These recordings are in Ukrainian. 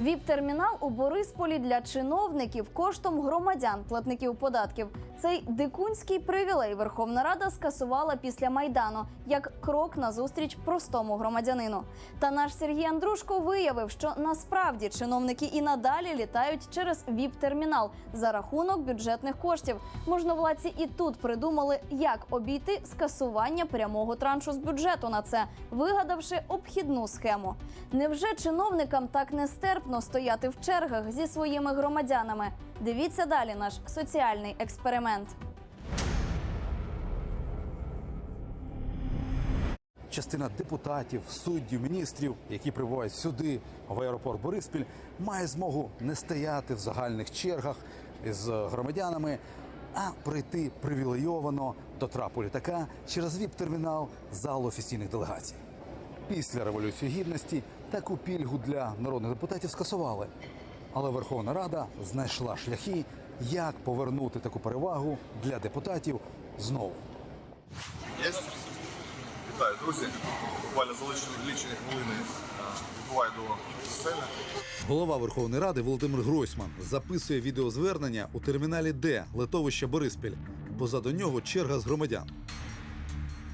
Віп-термінал у Борисполі для чиновників коштом громадян, платників податків. Цей дикунський привілей Верховна Рада скасувала після майдану як крок назустріч простому громадянину. Та наш Сергій Андрушко виявив, що насправді чиновники і надалі літають через віп-термінал за рахунок бюджетних коштів. Можновладці і тут придумали, як обійти скасування прямого траншу з бюджету на це, вигадавши обхідну схему. Невже чиновникам так нестерпно стояти в чергах зі своїми громадянами? Дивіться далі наш соціальний експеримент. Частина депутатів, суддів, міністрів, які прибувають сюди в аеропорт Бориспіль, має змогу не стояти в загальних чергах з громадянами, а прийти привілейовано до трапу літака через віп-термінал залу офіційних делегацій. Після революції гідності таку пільгу для народних депутатів скасували. Але Верховна Рада знайшла шляхи, як повернути таку перевагу для депутатів знову. Є? Вітаю, друзі. Буквально за лічені- хвилини відбуваю до сцени. Голова Верховної Ради Володимир Гройсман записує відеозвернення у терміналі Д литовища Бориспіль. Позаду нього черга з громадян.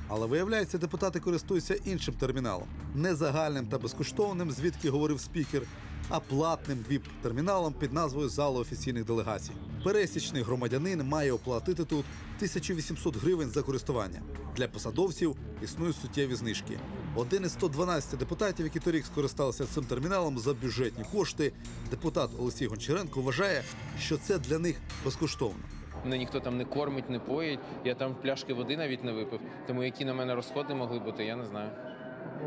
Але виявляється, депутати користуються іншим терміналом, не загальним та безкоштовним, звідки говорив спікер, а платним віп-терміналом під назвою Зала офіційних делегацій. Пересічний громадянин має оплатити тут 1800 гривень за користування. Для посадовців існують суттєві знижки. Один із 112 депутатів, які торік скористалися цим терміналом за бюджетні кошти, депутат Олексій Гончаренко вважає, що це для них безкоштовно. Мене ніхто там не кормить, не поїть. Я там пляшки води навіть не випив. Тому які на мене розходи могли бути, я не знаю.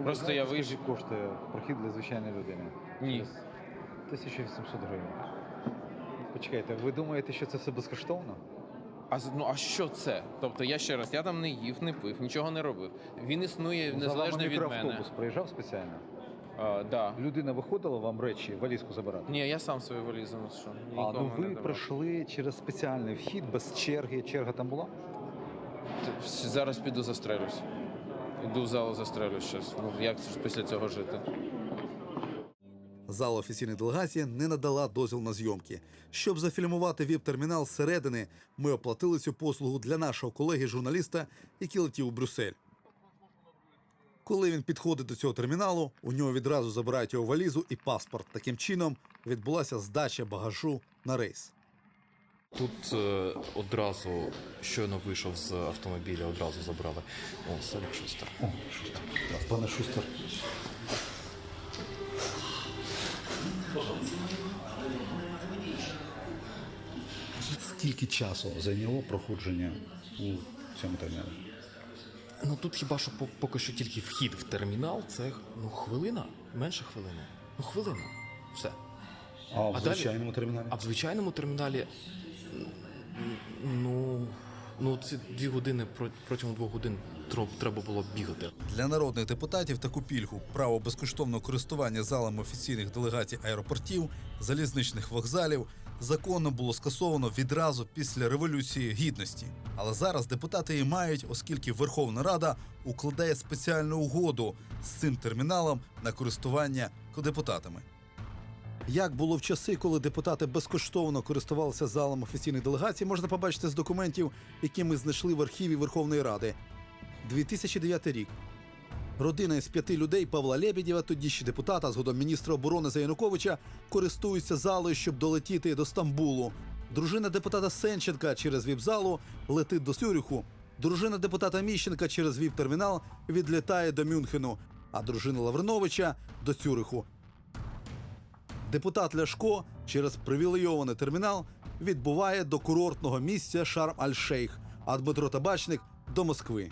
Просто я вийшов. Скільки коштує прохід для звичайної людини? Ні. 1800 гривень. Почекайте, ви думаєте, що це все безкоштовно? А ну а що це? Тобто я ще раз, я там не їв, не пив, нічого не робив. Він існує вами незалежно від мене. мікроавтобус проїжджав спеціально. А, да. Людина виходила вам речі, валізку забирати? Ні, я сам свою валізу ношу. А ну ви пройшли через спеціальний вхід без черги. Черга там була? Зараз піду застрелюсь. Іду в залу застрелюсь щас. Ну як це ж після цього жити? Зала офіційної делегації не надала дозвіл на зйомки. Щоб зафільмувати віп-термінал зсередини, ми оплатили цю послугу для нашого колеги-журналіста, який летів у Брюссель. Коли він підходить до цього терміналу, у нього відразу забирають його валізу і паспорт. Таким чином відбулася здача багажу на рейс. Тут е, одразу щойно вийшов з автомобіля, одразу забрали. О, Салік Шустер. О, Шустер. Пане Шустер. Скільки часу зайняло проходження у цьому терміналі? Ну тут хіба що по- поки що тільки вхід в термінал, це ну хвилина, менше хвилини. Ну хвилина. Все. А в А далі? звичайному терміналі? А в звичайному терміналі, ну, ну ці дві години про- протягом двох годин треба було бігати. Для народних депутатів таку пільгу право безкоштовного користування залами офіційних делегацій аеропортів, залізничних вокзалів законно було скасовано відразу після революції гідності. Але зараз депутати її мають, оскільки Верховна Рада укладає спеціальну угоду з цим терміналом на користування депутатами. Як було в часи, коли депутати безкоштовно користувалися залом офіційних делегацій, можна побачити з документів, які ми знайшли в архіві Верховної Ради. 2009 рік. Родина із п'яти людей Павла Лебедєва, тоді ще депутата, згодом міністра оборони за Януковича, користуються залою, щоб долетіти до Стамбулу. Дружина депутата Сенченка через віп-залу летить до Цюріху. Дружина депутата Міщенка через віп-термінал відлітає до Мюнхену, а дружина Лавриновича до Цюриху. Депутат Ляшко через привілейований термінал відбуває до курортного місця Шарм-аль-Шейх, а Дмитро Табачник до Москви.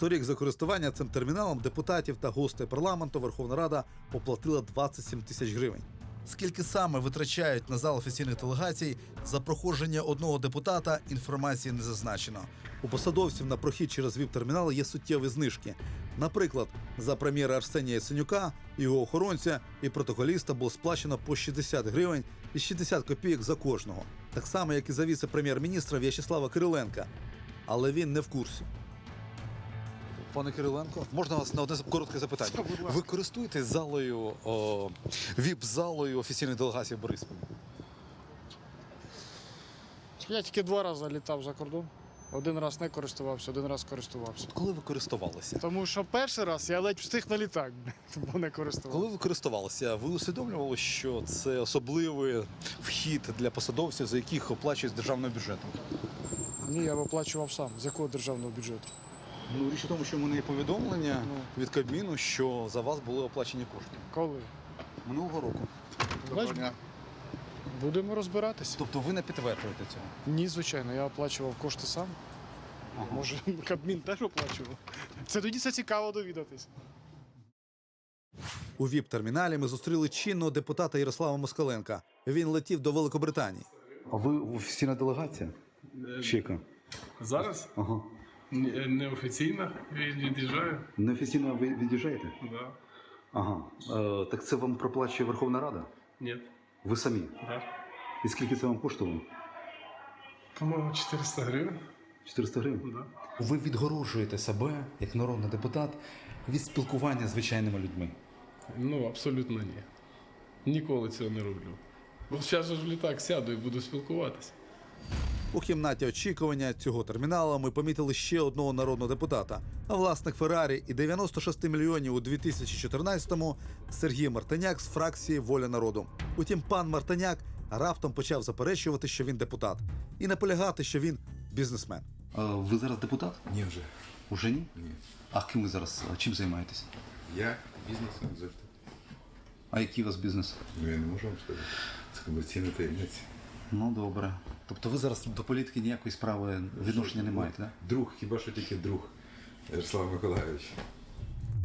Торік за користування цим терміналом депутатів та гостей парламенту Верховна Рада оплатила 27 тисяч гривень. Скільки саме витрачають на зал офіційних делегацій за проходження одного депутата, інформації не зазначено. У посадовців на прохід через ВІП-термінал є суттєві знижки. Наприклад, за прем'єра Арсенія Яценюка, його охоронця і протоколіста було сплачено по 60 гривень і 60 копійок за кожного, так само як і за віце-прем'єр-міністра В'ячеслава Кириленка. Але він не в курсі. Пане Кириленко, можна вас на одне коротке запитання? Ви користуєтесь залою, віп-залою офіційної делегації в Борисполі? Я тільки два рази літав за кордон. Один раз не користувався, один раз користувався. Коли ви користувалися? Тому що перший раз я ледь встиг на літак, бо не користувався. Коли ви користувалися, ви усвідомлювали, що це особливий вхід для посадовців, за яких оплачують з державного бюджету? Ні, я оплачував сам. З якого державного бюджету? Ну, річ у тому, що в мене є повідомлення від Кабміну, що за вас були оплачені кошти Коли? минулого року. Бач, будемо розбиратися. Тобто ви не підтверджуєте цього? Ні, звичайно, я оплачував кошти сам. Може, Кабмін теж оплачував. Це тоді це цікаво довідатись. У ВІП-терміналі ми зустріли чинного депутата Ярослава Москаленка. Він летів до Великобританії. А ви офіційна делегація? Чека. Зараз Ага. Неофіційно від'їжджаю. Неофіційно ви від'їжджаєте? Да. Ага. Е, так це вам проплачує Верховна Рада? Ні. Ви самі. Да. І скільки це вам коштувало? По-моєму, 400 гривень. 400 гривень. Да. Ви відгорожуєте себе, як народний депутат, від спілкування з звичайними людьми. Ну, абсолютно ні. Ніколи цього не роблю. Бо зараз же ж в літак сяду і буду спілкуватися. У кімнаті очікування цього терміналу ми помітили ще одного народного депутата. А власник Феррарі і 96 мільйонів у 2014-му Сергій Мартиняк з фракції Воля народу. Утім, пан Мартиняк раптом почав заперечувати, що він депутат, і наполягати, що він бізнесмен. А ви зараз депутат? Ні, вже. Уже ні? Ні. А ким ви зараз чим займаєтесь? Я бізнесом завжди. А який у вас бізнес? Ну, я не можу вам сказати. Це комерційна таємниця. Ну добре. Тобто ви зараз до політики ніякої справи відношення не маєте, так? Друг, хіба що тільки друг Ярослав Миколайович.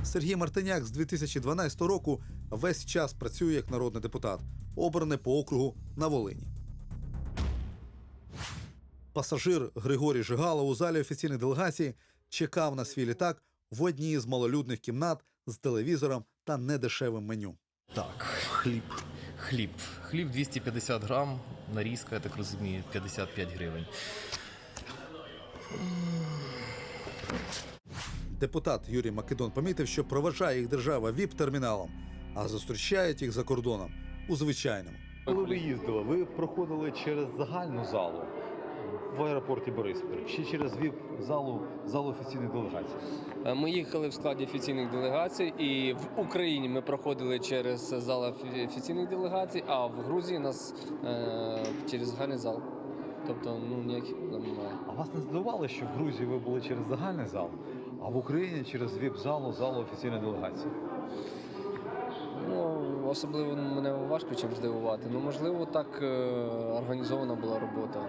Сергій Мартиняк з 2012 року весь час працює як народний депутат, обраний по округу на Волині. Пасажир Григорій Жигалов у залі офіційної делегації чекав на свій літак в одній з малолюдних кімнат з телевізором та недешевим меню. Так, Хліб. хліб. Хліб 250 грам, нарізка, я так розумію, 55 гривень. Депутат Юрій Македон помітив, що проважає їх держава ВІП-терміналом, а зустрічають їх за кордоном у звичайному. Коли ви їздили, ви проходили через загальну залу в аеропорті Бориспіль чи через ВІП-залу залу офіційної делегації? Е, Ми їхали в складі офіційних делегацій, і в Україні ми проходили через зал офіційних делегацій, а в Грузії нас е, через загальний зал. Тобто, ну ніяких проблем немає. А вас не здивувало, що в Грузії ви були через загальний зал, а в Україні через ВІП-залу залу офіційної делегації? Ну особливо мене важко чим здивувати. Ну можливо, так е, організована була робота.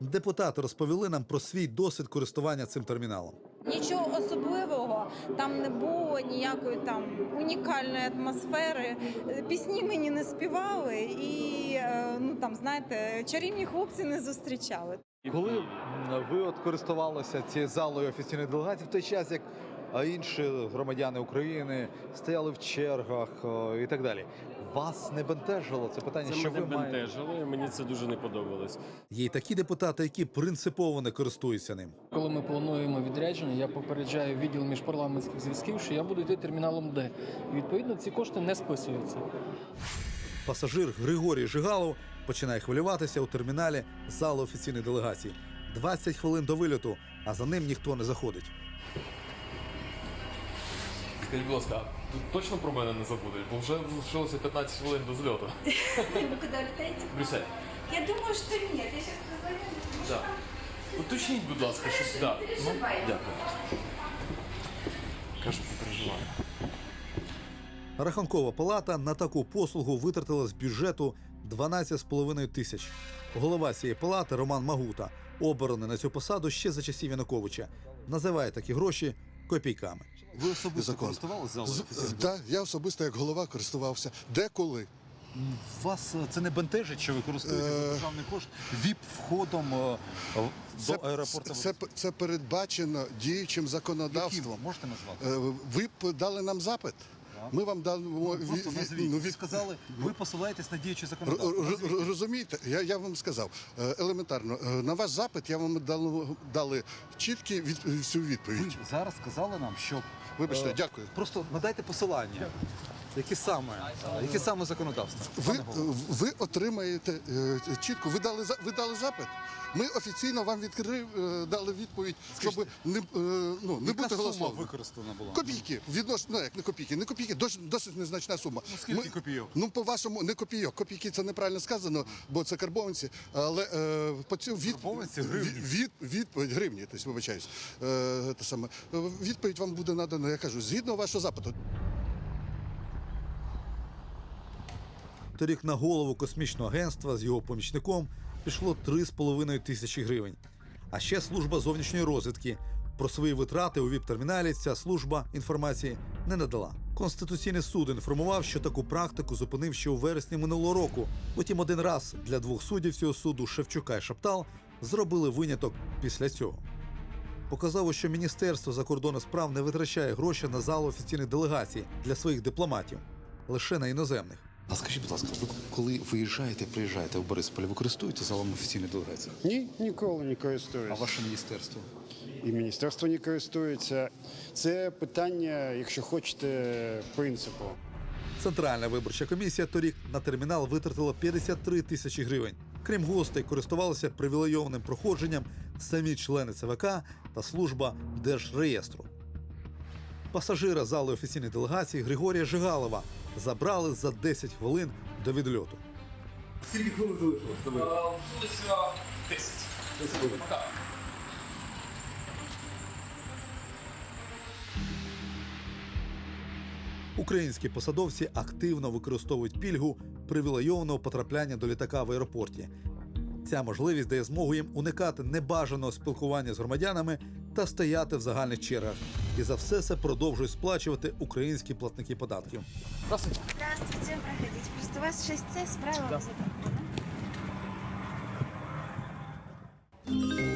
Депутати розповіли нам про свій досвід користування цим терміналом. Нічого особливого там не було ніякої там унікальної атмосфери. Пісні мені не співали, і е, ну там знаєте, чарівні хлопці не зустрічали. Коли ви от користувалися цією залою офіційної делегації в той час, як інші громадяни України стояли в чергах і так далі, вас не бентежило це питання, Це що мене ви маєте? бентежило, і мені це дуже не подобалось. Є й такі депутати, які принципово не користуються ним. Коли ми плануємо відрядження, я попереджаю відділ міжпарламентських зв'язків, що я буду йти терміналом Д. І відповідно ці кошти не списуються. Пасажир Григорій Жигалов починає хвилюватися у терміналі залу офіційної делегації. 20 хвилин до вильоту, а за ним ніхто не заходить. Скажіть, будь ласка, точно про мене не забудеш, бо вже залишилося 15 хвилин до зльоту. Ви куди летите? Брюссель. Я думаю, що ні. Я зараз позвоню. Да. Уточніть, будь ласка, що да. Ну, дякую. Кажу, не переживаю. Рахункова палата на таку послугу витратила з бюджету 12,5 тисяч. Голова цієї палати Роман Магута, обраний на цю посаду ще за часів Януковича, називає такі гроші копійками. Ви особисто Закон. користувалися залою? Так, я особисто як голова користувався. Деколи. Вас е, це не бентежить, що ви користуєтеся Е, за державний кошт віп входом е, до аеропорту? це, це передбачено діючим законодавством. Яким? Можете назвати? Е, Ви дали нам запит. Ми вам дамо ві- Просто ві- назвіть. ну, Ви сказали, ви посилаєтесь на діючі законодавство. р- р- Розумієте, я, я вам сказав е, елементарно. е, На ваш запит я вам дали, дали чіткі від, всю Ви відповідь. зараз сказали нам, що Вибачте, е, дякую. Просто надайте посилання. Які саме, які саме законодавства? Ви, ви отримаєте е, чітко. Ви дали ви дали запит. Ми офіційно вам відкрив, е, дали відповідь, щоб не, е, ну, не бути сума голословним. використана була? Копійки. Відносно, ну як не копійки, не копійки, досить, досить незначна сума. Ну, скільки копійок? Ну, по-вашому, не копійок. Копійки це неправильно сказано, бо це карбованці. Але е, по цю від... Гривні? від, відповідь гривні, тобто, вибачаюсь. Е, те саме. Відповідь вам буде надана, я кажу, згідно вашого запиту. Торік на голову космічного агентства з його помічником пішло 3,5 тисячі гривень. А ще служба зовнішньої розвідки. Про свої витрати у ВІП-терміналі ця служба інформації не надала. Конституційний суд інформував, що таку практику зупинив ще у вересні минулого року. Утім, один раз для двох суддів цього суду Шевчука і Шаптал зробили виняток після цього. Показало, що Міністерство закордонних справ не витрачає гроші на залу офіційних делегацій для своїх дипломатів, лише на іноземних. А скажіть, будь ласка, ви коли виїжджаєте, приїжджаєте в Борисполь, ви користуєте залом офіційної делегації? Ні, ніколи не користуюсь. А ваше міністерство? І міністерство не користується. Це питання, якщо хочете, принципу. Центральна виборча комісія торік на термінал витратила 53 тисячі гривень. Крім гостей, користувалися привілейованим проходженням самі члени ЦВК та служба Держреєстру. Пасажира зали офіційної делегації Григорія Жигалова забрали за 10 хвилин до відльоту. Скільки хвилин залишилось? Вулиця 10. Українські посадовці активно використовують пільгу привілейованого потрапляння до літака в аеропорті. Ця можливість дає змогу їм уникати небажаного спілкування з громадянами та стояти в загальних чергах і за все це продовжують сплачувати українські платники податків. Здравствуйте. Здравствуйте, проходіть. Просто у вас 6 це справа. Да.